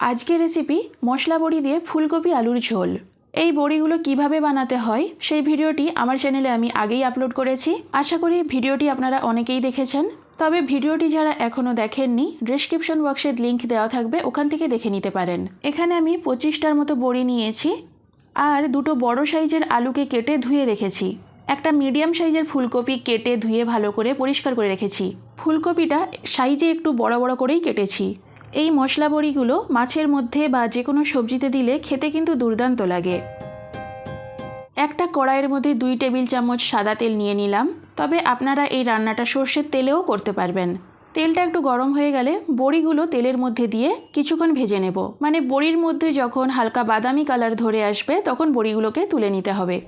আজকের রেসিপি মশলা বড়ি দিয়ে ফুলকপি আলুর ঝোল। এই বড়িগুলো কীভাবে বানাতে হয় সেই ভিডিওটি আমার চ্যানেলে আমি আগেই আপলোড করেছি। আশা করি ভিডিওটি আপনারা অনেকেই দেখেছেন। তবে ভিডিওটি যারা এখনও দেখেননি ডিসক্রিপশন বক্সে লিংক দেওয়া থাকবে, ওখান থেকে দেখে নিতে পারেন। এখানে আমি পঁচিশটার মতো বড়ি নিয়েছি আর দুটো বড় সাইজের আলুকে কেটে ধুয়ে রেখেছি। একটা মিডিয়াম সাইজের ফুলকপি কেটে ধুয়ে ভালো করে পরিষ্কার করে রেখেছি। ফুলকপিটা সাইজে একটু বড় বড় করেই কেটেছি। এই মশলা বড়িগুলো মাছের মধ্যে বা যে কোনো সবজিতে দিলে খেতে কিন্তু দুর্দান্ত লাগে। একটা কড়াইয়ের মধ্যে দুই টেবিল চামচ সাদা তেল নিয়ে নিলাম। তবে আপনারা এই রান্নাটা সর্ষের তেলেও করতে পারবেন। তেলটা একটু গরম হয়ে গেলে বড়িগুলো তেলের মধ্যে দিয়ে কিছুক্ষণ ভেজে নেব। মানে বড়ির মধ্যে যখন হালকা বাদামি কালার ধরে আসবে, তখন বড়িগুলোকে তুলে নিতে হবে।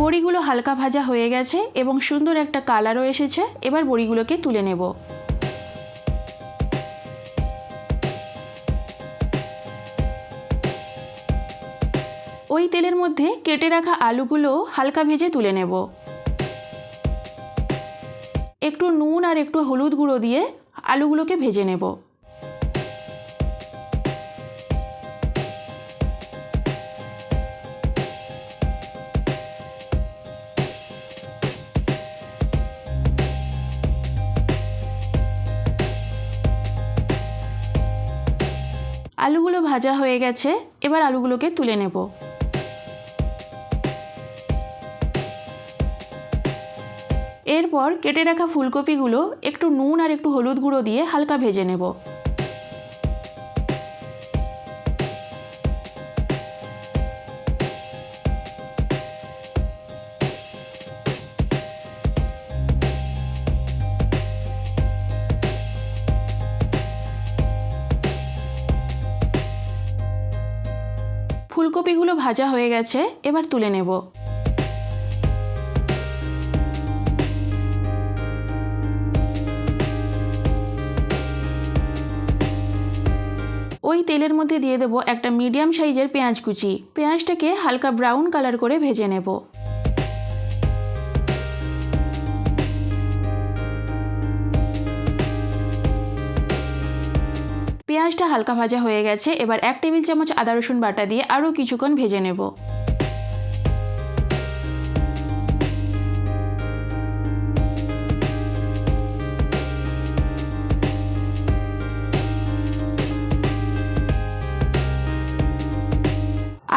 বড়িগুলো হালকা ভাজা হয়ে গেছে এবং সুন্দর একটা কালারও এসেছে। এবার বড়িগুলোকে তুলে নেব। ওই তেলের মধ্যে কেটে রাখা আলুগুলো হালকা ভেজে তুলে নেব। একটু নুন আর একটু হলুদ গুঁড়ো দিয়ে আলুগুলোকে ভেজে নেব। আলুগুলো ভাজা হয়ে গেছে, এবার আলুগুলোকে তুলে নেব। এরপর কেটে রাখা ফুলকপিগুলো একটু নুন আর একটু হলুদ গুঁড়ো দিয়ে হালকা ভেজে নেব। ফুলকপিগুলো ভাজা হয়ে গেছে, এবার তুলে নেব। ওই তেলের মধ্যে দিয়ে দেবো একটা মিডিয়াম সাইজের পেঁয়াজ কুচি। পেঁয়াজটাকে হালকা ব্রাউন কালার করে ভেজে নেব। পেঁয়াজটা হালকা ভাজা হয়ে গেছে, এবার এক টেবিল চামচ আদা রসুন বাটা দিয়ে আরও কিছুক্ষণ ভেজে নেব।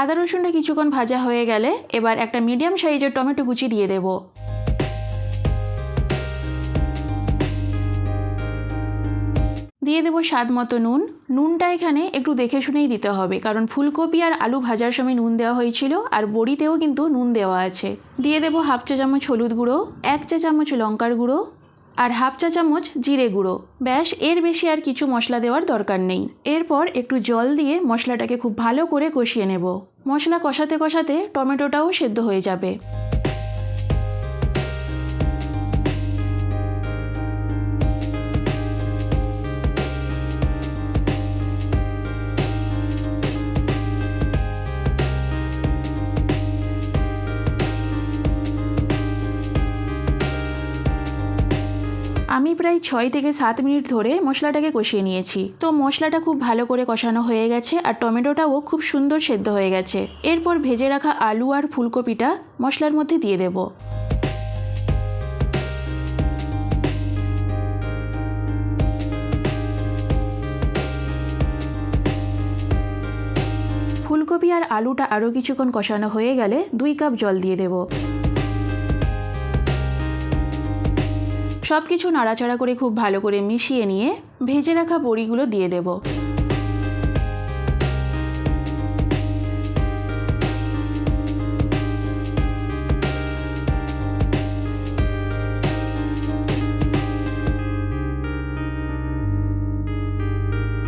আদা রসুনটা কিছুক্ষণ ভাজা হয়ে গেলে এবার একটা মিডিয়াম সাইজের টমেটো কুচি দিয়ে দেবো। দিয়ে দেবো স্বাদ মতো নুন। নুনটা এখানে একটু দেখে শুনেই দিতে হবে, কারণ ফুলকপি আর আলু ভাজার সময় নুন দেওয়া হয়েছিল, আর বড়িতেও কিন্তু নুন দেওয়া আছে। দিয়ে দেবো হাফ চা চামচ হলুদ গুঁড়ো, এক চা চামচ লঙ্কার গুঁড়ো, আর হাফ চা চামচ জিরে গুঁড়ো। ব্যাস, এর বেশি আর কিছু মশলা দেওয়ার দরকার নেই। এরপর একটু জল দিয়ে মশলাটাকে খুব ভালো করে কষিয়ে নেব। মশলা কষাতে কষাতে টমেটোটাও সেদ্ধ হয়ে যাবে। আমি প্রায় ছয় থেকে সাত মিনিট ধরে মশলাটাকে কষিয়ে নিয়েছি। তো মশলাটা খুব ভালো করে কষানো হয়ে গেছে আর টমেটোটাও খুব সুন্দর সেদ্ধ হয়ে গেছে। এরপর ভেজে রাখা আলু আর ফুলকপিটা মশলার মধ্যে দিয়ে দেব। ফুলকপি আর আলুটা আরও কিছুক্ষণ কষানো হয়ে গেলে দুই কাপ জল দিয়ে দেবো। সব কিছু নাড়াচাড়া করে খুব ভালো করে মিশিয়ে নিয়ে ভেজে রাখা বড়িগুলো দিয়ে দেব।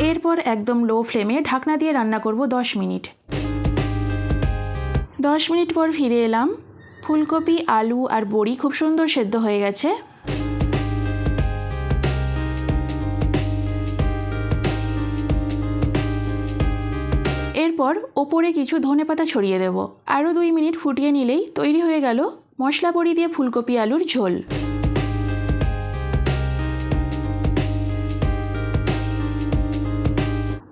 এরপর একদম লো ফ্লেমে ঢাকনা দিয়ে রান্না করব দশ মিনিট। দশ মিনিট পর ফিরে এলাম। ফুলকপি, আলু আর বড়ি খুব সুন্দর সেদ্ধ হয়ে গেছে। এরপর ওপরে কিছু ধনেপাতা ছড়িয়ে দেব। আরও দুই মিনিট ফুটিয়ে নিলেই তৈরি হয়ে গেল মশলা বড়ি দিয়ে ফুলকপি আলুর ঝোল।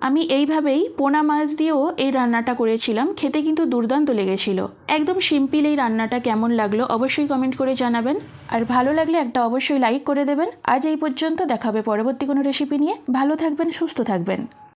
আমি এইভাবেই পোনা মাছ দিয়েও এই রান্নাটা করেছিলাম, খেতে কিন্তু দুর্দান্ত লেগেছিল। একদম সিম্পল এই রান্নাটা কেমন লাগল অবশ্যই কমেন্ট করে জানাবেন। আর ভালো লাগলে একটা অবশ্যই লাইক করে দেবেন। আজ এই পর্যন্ত দেখাবে পরবর্তী কোনো রেসিপি নিয়ে। ভালো থাকবেন, সুস্থ থাকবেন।